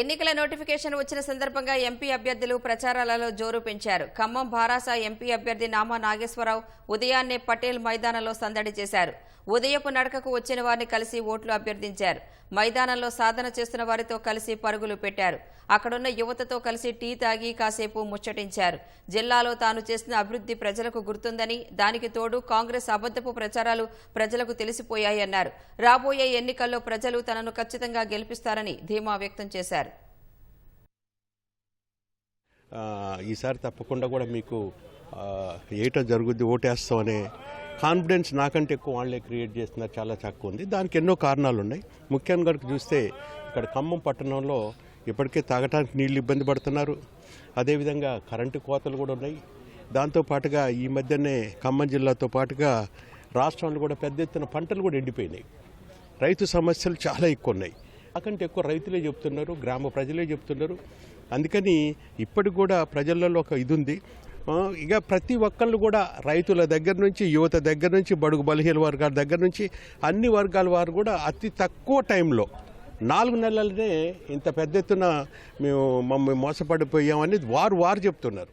ఎన్నికల నోటిఫికేషన్ వచ్చిన సందర్భంగా ఎంపీ అభ్యర్థులు ప్రచారాలలో జోరు పెంచారు. ఖమ్మం భారాస ఎంపీ అభ్యర్థి నామా నాగేశ్వరరావు ఉదయాన్నే పటేల్ మైదానంలో సందడి చేశారు. ఉదయపు నడకకు వచ్చిన వారిని కలిసి ఓట్లు అభ్యర్థించారు. మైదానంలో సాధన చేస్తున్న వారితో కలిసి పరుగులు పెట్టారు. అక్కడున్న యువతతో కలిసి టీ తాగి కాసేపు ముచ్చటించారు. జిల్లాలో తాను చేసిన అభివృద్ధి ప్రజలకు గుర్తుందని దానికి తోడు కాంగ్రెస్ అబద్దపు ప్రచారాలు ప్రజలకు తెలిసిపోయాయన్నారు. రాబోయే ఎన్నికల్లో ప్రజలు తనను ఖచ్చితంగా గెలిపిస్తారని ధీమా వ్యక్తం చేశారు. ఈసారి తప్పకుండా కూడా మీకు ఏటో జరుగుద్ది ఓటేస్తామనే కాన్ఫిడెన్స్ నాకంటే ఎక్కువ వాళ్ళే క్రియేట్ చేస్తున్నారు చాలా తక్కువ ఉంది. దానికి ఎన్నో కారణాలు ఉన్నాయి. ముఖ్యంగా చూస్తే ఇక్కడ ఖమ్మం పట్టణంలో ఇప్పటికే తాగటానికి నీళ్ళు ఇబ్బంది పడుతున్నారు. అదేవిధంగా కరెంటు కోతలు కూడా ఉన్నాయి. దాంతోపాటుగా ఈ మధ్యనే ఖమ్మం జిల్లాతో పాటుగా రాష్ట్రంలో కూడా పెద్ద ఎత్తున పంటలు కూడా ఎండిపోయినాయి. రైతు సమస్యలు చాలా ఎక్కువ ఉన్నాయి. నాకంటే ఎక్కువ రైతులే చెప్తున్నారు గ్రామ ప్రజలే చెప్తున్నారు. అందుకని ఇప్పటికి కూడా ప్రజలలో ఒక ఇది ఉంది ఇక ప్రతి ఒక్కళ్ళు కూడా రైతుల దగ్గర నుంచి యువత దగ్గర నుంచి బడుగు బలహీన వర్గాల దగ్గర నుంచి అన్ని వర్గాల వారు కూడా అతి తక్కువ టైంలో నాలుగు నెలలనే ఇంత పెద్ద ఎత్తున మేము మమ్మల్ని మోసపడిపోయామని వారు వారు చెప్తున్నారు.